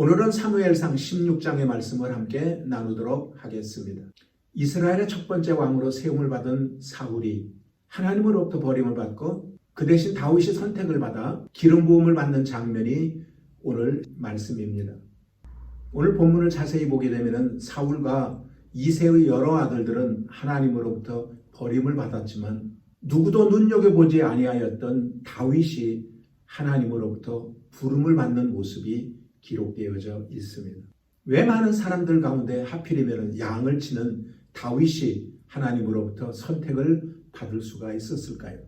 오늘은 사무엘상 16장의 말씀을 함께 나누도록 하겠습니다. 이스라엘의 첫 번째 왕으로 세움을 받은 사울이 하나님으로부터 버림을 받고 그 대신 다윗이 선택을 받아 기름 부음을 받는 장면이 오늘 말씀입니다. 오늘 본문을 자세히 보게 되면 사울과 이세의 여러 아들들은 하나님으로부터 버림을 받았지만 누구도 눈여겨보지 아니하였던 다윗이 하나님으로부터 부름을 받는 모습이 기록되어져 있습니다. 왜 많은 사람들 가운데 하필이면 양을 치는 다윗이 하나님으로부터 선택을 받을 수가 있었을까요?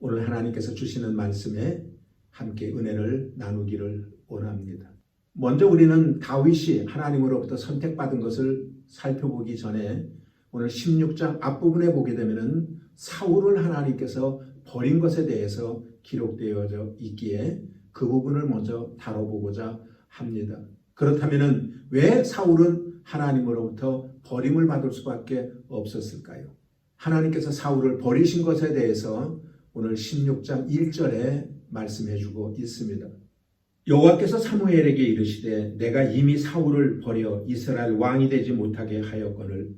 오늘 하나님께서 주시는 말씀에 함께 은혜를 나누기를 원합니다. 먼저 우리는 다윗이 하나님으로부터 선택받은 것을 살펴보기 전에 오늘 16장 앞부분에 보게 되면은 사울을 하나님께서 버린 것에 대해서 기록되어져 있기에 그 부분을 먼저 다뤄보고자 합니다. 그렇다면은 왜 사울은 하나님으로부터 버림을 받을 수밖에 없었을까요? 하나님께서 사울을 버리신 것에 대해서 오늘 16장 1절에 말씀해 주고 있습니다. 여호와께서 사무엘에게 이르시되 내가 이미 사울을 버려 이스라엘 왕이 되지 못하게 하였거늘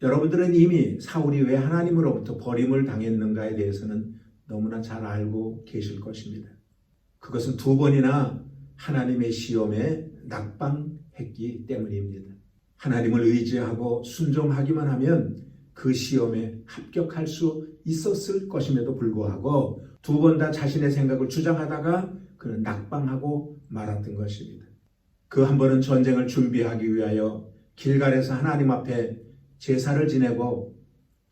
여러분들은 이미 사울이 왜 하나님으로부터 버림을 당했는가에 대해서는 너무나 잘 알고 계실 것입니다. 그것은 두 번이나 하나님의 시험에 낙방했기 때문입니다. 하나님을 의지하고 순종하기만 하면 그 시험에 합격할 수 있었을 것임에도 불구하고 두 번 다 자신의 생각을 주장하다가 그는 낙방하고 말았던 것입니다. 그 한 번은 전쟁을 준비하기 위하여 길갈에서 하나님 앞에 제사를 지내고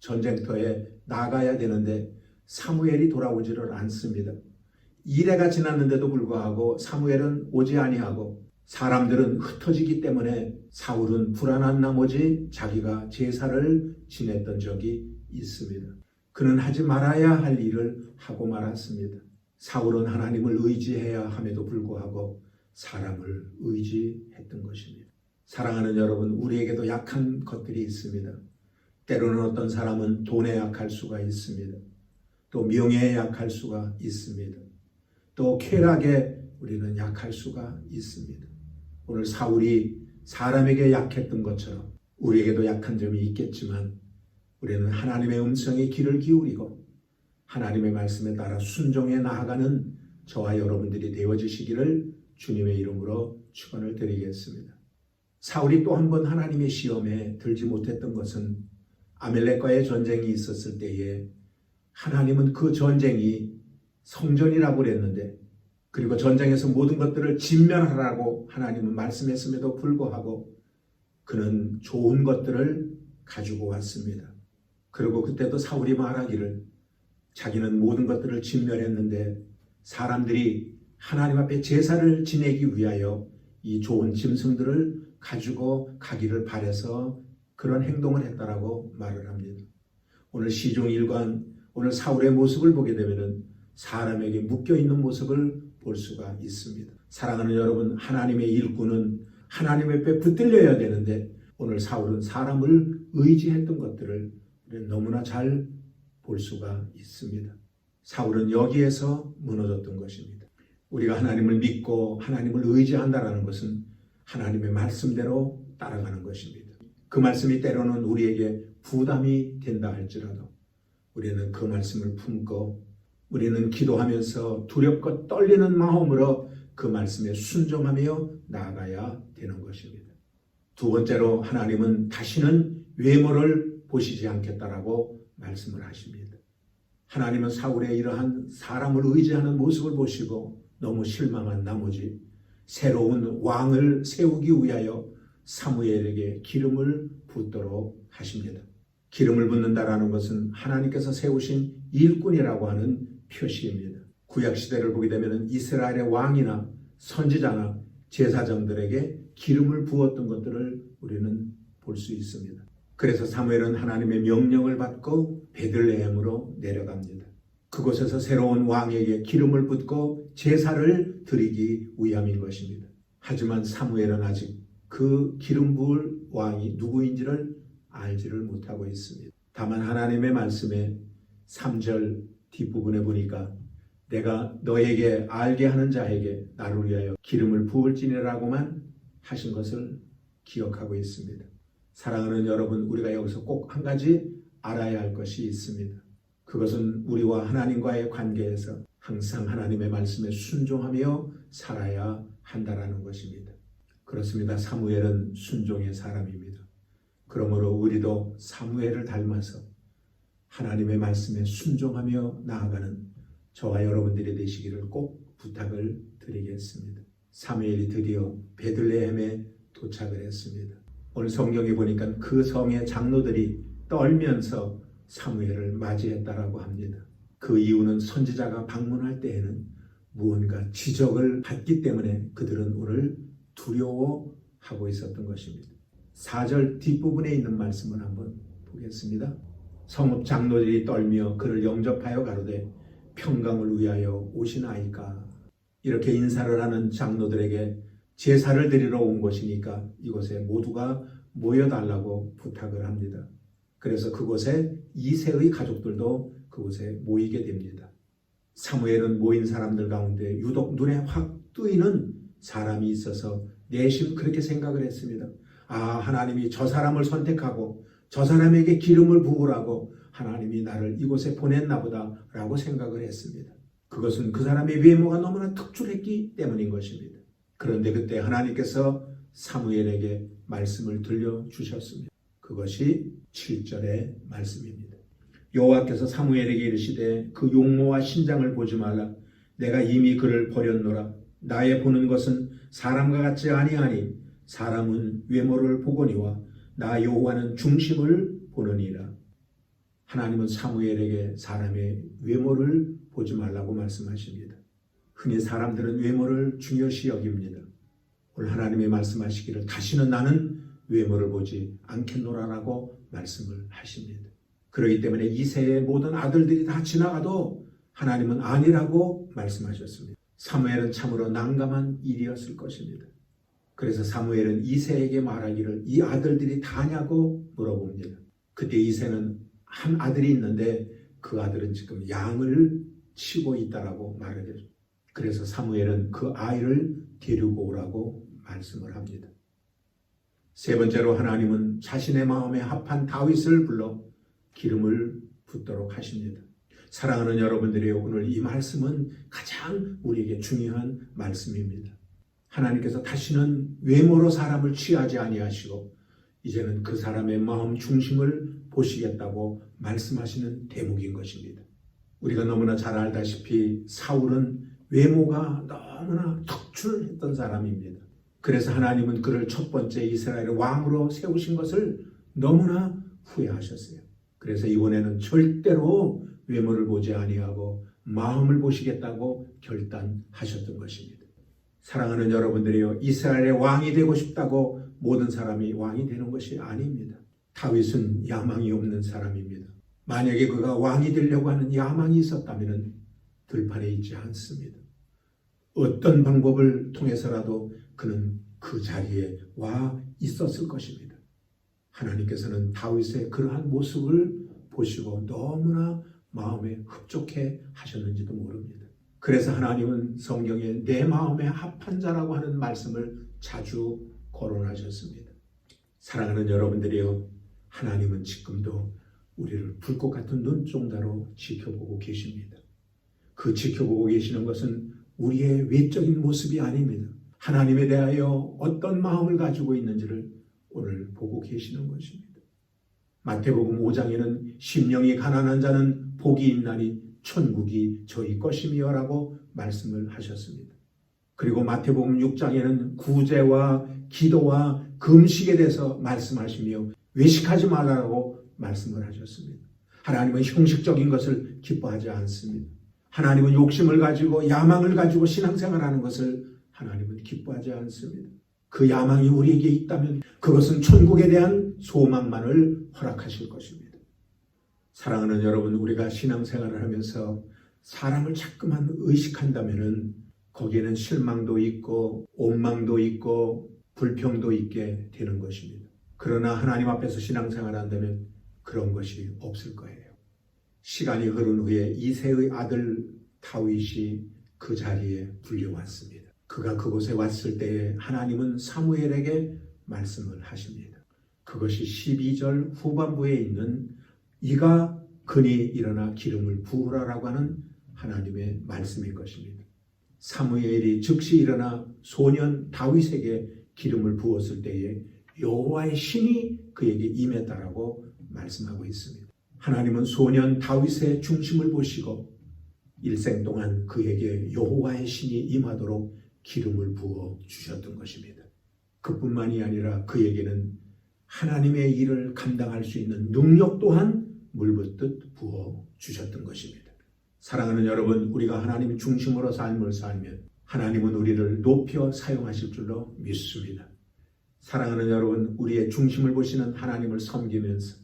전쟁터에 나가야 되는데 사무엘이 돌아오지를 않습니다. 이래가 지났는데도 불구하고 사무엘은 오지 아니하고 사람들은 흩어지기 때문에 사울은 불안한 나머지 자기가 제사를 지냈던 적이 있습니다. 그는 하지 말아야 할 일을 하고 말았습니다. 사울은 하나님을 의지해야 함에도 불구하고 사람을 의지했던 것입니다. 사랑하는 여러분, 우리에게도 약한 것들이 있습니다. 때로는 어떤 사람은 돈에 약할 수가 있습니다. 또 명예에 약할 수가 있습니다. 또 쾌락에 우리는 약할 수가 있습니다. 오늘 사울이 사람에게 약했던 것처럼 우리에게도 약한 점이 있겠지만 우리는 하나님의 음성에 귀를 기울이고 하나님의 말씀에 따라 순종해 나아가는 저와 여러분들이 되어주시기를 주님의 이름으로 축원을 드리겠습니다. 사울이 또 한 번 하나님의 시험에 들지 못했던 것은 아멜렉과의 전쟁이 있었을 때에 하나님은 그 전쟁이 성전이라고 그랬는데 그리고 전쟁에서 모든 것들을 진멸하라고 하나님은 말씀했음에도 불구하고 그는 좋은 것들을 가지고 왔습니다. 그리고 그때도 사울이 말하기를 자기는 모든 것들을 진멸했는데 사람들이 하나님 앞에 제사를 지내기 위하여 이 좋은 짐승들을 가지고 가기를 바래서 그런 행동을 했다라고 말을 합니다. 오늘 시종 일관 오늘 사울의 모습을 보게 되면은 사람에게 묶여 있는 모습을 볼 수가 있습니다. 사랑하는 여러분, 하나님의 일꾼은 하나님 앞에 붙들려야 되는데 오늘 사울은 사람을 의지했던 것들을 너무나 잘 볼 수가 있습니다. 사울은 여기에서 무너졌던 것입니다. 우리가 하나님을 믿고 하나님을 의지한다라는 것은 하나님의 말씀대로 따라가는 것입니다. 그 말씀이 때로는 우리에게 부담이 된다 할지라도 우리는 그 말씀을 품고 우리는 기도하면서 두렵고 떨리는 마음으로 그 말씀에 순종하며 나아가야 되는 것입니다. 두 번째로 하나님은 다시는 외모를 보시지 않겠다라고 말씀을 하십니다. 하나님은 사울의 이러한 사람을 의지하는 모습을 보시고 너무 실망한 나머지 새로운 왕을 세우기 위하여 사무엘에게 기름을 붓도록 하십니다. 기름을 붓는다라는 것은 하나님께서 세우신 일꾼이라고 하는 표시입니다. 구약 시대를 보게 되면 이스라엘의 왕이나 선지자나 제사장들에게 기름을 부었던 것들을 우리는 볼 수 있습니다. 그래서 사무엘은 하나님의 명령을 받고 베들레헴으로 내려갑니다. 그곳에서 새로운 왕에게 기름을 붓고 제사를 드리기 위함인 것입니다. 하지만 사무엘은 아직 그 기름 부을 왕이 누구인지를 알지를 못하고 있습니다. 다만 하나님의 말씀에 3절 뒷부분에 보니까 내가 너에게 알게 하는 자에게 나를 위하여 기름을 부을지니라고만 하신 것을 기억하고 있습니다. 사랑하는 여러분, 우리가 여기서 꼭 한 가지 알아야 할 것이 있습니다. 그것은 우리와 하나님과의 관계에서 항상 하나님의 말씀에 순종하며 살아야 한다라는 것입니다. 그렇습니다. 사무엘은 순종의 사람입니다. 그러므로 우리도 사무엘을 닮아서 하나님의 말씀에 순종하며 나아가는 저와 여러분들이 되시기를 꼭 부탁을 드리겠습니다. 사무엘이 드디어 베들레헴에 도착을 했습니다. 오늘 성경에 보니까 그 성의 장로들이 떨면서 사무엘을 맞이했다라고 합니다. 그 이유는 선지자가 방문할 때에는 무언가 지적을 받기 때문에 그들은 오늘 두려워하고 있었던 것입니다. 4절 뒷부분에 있는 말씀을 한번 보겠습니다. 성읍 장로들이 떨며 그를 영접하여 가로되 평강을 위하여 오시나이까 이렇게 인사를 하는 장로들에게 제사를 드리러 온 것이니까 이곳에 모두가 모여달라고 부탁을 합니다. 그래서 그곳에 이세의 가족들도 그곳에 모이게 됩니다. 사무엘은 모인 사람들 가운데 유독 눈에 확 뜨이는 사람이 있어서 내심 그렇게 생각을 했습니다. 아, 하나님이 저 사람을 선택하고 저 사람에게 기름을 부으라고 하나님이 나를 이곳에 보냈나 보다라고 생각을 했습니다. 그것은 그 사람의 외모가 너무나 특출했기 때문인 것입니다. 그런데 그때 하나님께서 사무엘에게 말씀을 들려주셨습니다. 그것이 7절의 말씀입니다. 여호와께서 사무엘에게 이르시되 그 용모와 신장을 보지 말라 내가 이미 그를 버렸노라 나의 보는 것은 사람과 같지 아니하니 사람은 외모를 보거니와 나 여호와는 중심을 보느니라 하나님은 사무엘에게 사람의 외모를 보지 말라고 말씀하십니다. 흔히 사람들은 외모를 중요시 여깁니다. 오늘 하나님이 말씀하시기를 다시는 나는 외모를 보지 않겠노라라고 말씀을 하십니다. 그렇기 때문에 이세의 모든 아들들이 다 지나가도 하나님은 아니라고 말씀하셨습니다. 사무엘은 참으로 난감한 일이었을 것입니다. 그래서 사무엘은 이세에게 말하기를 이 아들들이 다냐고 물어봅니다. 그때 이세는 한 아들이 있는데 그 아들은 지금 양을 치고 있다라고 말을 해요. 그래서 사무엘은 그 아이를 데리고 오라고 말씀을 합니다. 세 번째로 하나님은 자신의 마음에 합한 다윗을 불러 기름을 붓도록 하십니다. 사랑하는 여러분들이 오늘 이 말씀은 가장 우리에게 중요한 말씀입니다. 하나님께서 다시는 외모로 사람을 취하지 아니하시고 이제는 그 사람의 마음 중심을 보시겠다고 말씀하시는 대목인 것입니다. 우리가 너무나 잘 알다시피 사울은 외모가 너무나 특출했던 사람입니다. 그래서 하나님은 그를 첫 번째 이스라엘의 왕으로 세우신 것을 너무나 후회하셨어요. 그래서 이번에는 절대로 외모를 보지 아니하고 마음을 보시겠다고 결단하셨던 것입니다. 사랑하는 여러분들이요, 이스라엘의 왕이 되고 싶다고 모든 사람이 왕이 되는 것이 아닙니다. 다윗은 야망이 없는 사람입니다. 만약에 그가 왕이 되려고 하는 야망이 있었다면 들판에 있지 않습니다. 어떤 방법을 통해서라도 그는 그 자리에 와 있었을 것입니다. 하나님께서는 다윗의 그러한 모습을 보시고 너무나 마음에 흡족해 하셨는지도 모릅니다. 그래서 하나님은 성경에 내 마음에 합한 자라고 하는 말씀을 자주 거론하셨습니다. 사랑하는 여러분들이요, 하나님은 지금도 우리를 불꽃 같은 눈종다로 지켜보고 계십니다. 그 지켜보고 계시는 것은 우리의 외적인 모습이 아닙니다. 하나님에 대하여 어떤 마음을 가지고 있는지를 오늘 보고 계시는 것입니다. 마태복음 5장에는 심령이 가난한 자는 복이 있나니 천국이 저희 것이며라고 말씀을 하셨습니다. 그리고 마태복음 6장에는 구제와 기도와 금식에 대해서 말씀하시며 외식하지 말라고 말씀을 하셨습니다. 하나님은 형식적인 것을 기뻐하지 않습니다. 하나님은 욕심을 가지고 야망을 가지고 신앙생활하는 것을 하나님은 기뻐하지 않습니다. 그 야망이 우리에게 있다면 그것은 천국에 대한 소망만을 허락하실 것입니다. 사랑하는 여러분, 우리가 신앙생활을 하면서 사람을 자꾸만 의식한다면은 거기에는 실망도 있고 원망도 있고 불평도 있게 되는 것입니다. 그러나 하나님 앞에서 신앙생활을 한다면 그런 것이 없을 거예요. 시간이 흐른 후에 이세의 아들 다윗이 그 자리에 불려왔습니다. 그가 그곳에 왔을 때에 하나님은 사무엘에게 말씀을 하십니다. 그것이 12절 후반부에 있는 이가 근이 일어나 기름을 부으라라고 하는 하나님의 말씀일 것입니다. 사무엘이 즉시 일어나 소년 다윗에게 기름을 부었을 때에 여호와의 신이 그에게 임했다라고 말씀하고 있습니다. 하나님은 소년 다윗의 중심을 보시고 일생 동안 그에게 여호와의 신이 임하도록 기름을 부어 주셨던 것입니다. 그뿐만이 아니라 그에게는 하나님의 일을 감당할 수 있는 능력 또한 물붓듯 부어 주셨던 것입니다. 사랑하는 여러분, 우리가 하나님 중심으로 삶을 살면 하나님은 우리를 높여 사용하실 줄로 믿습니다. 사랑하는 여러분, 우리의 중심을 보시는 하나님을 섬기면서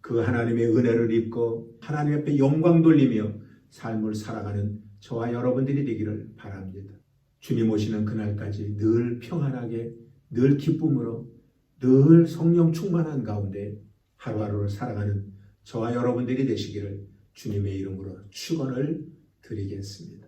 그 하나님의 은혜를 입고 하나님 앞에 영광 돌리며 삶을 살아가는 저와 여러분들이 되기를 바랍니다. 주님 오시는 그날까지 늘 평안하게, 늘 기쁨으로, 늘 성령 충만한 가운데 하루하루를 살아가는 저와 여러분들이 되시기를 주님의 이름으로 축원을 드리겠습니다.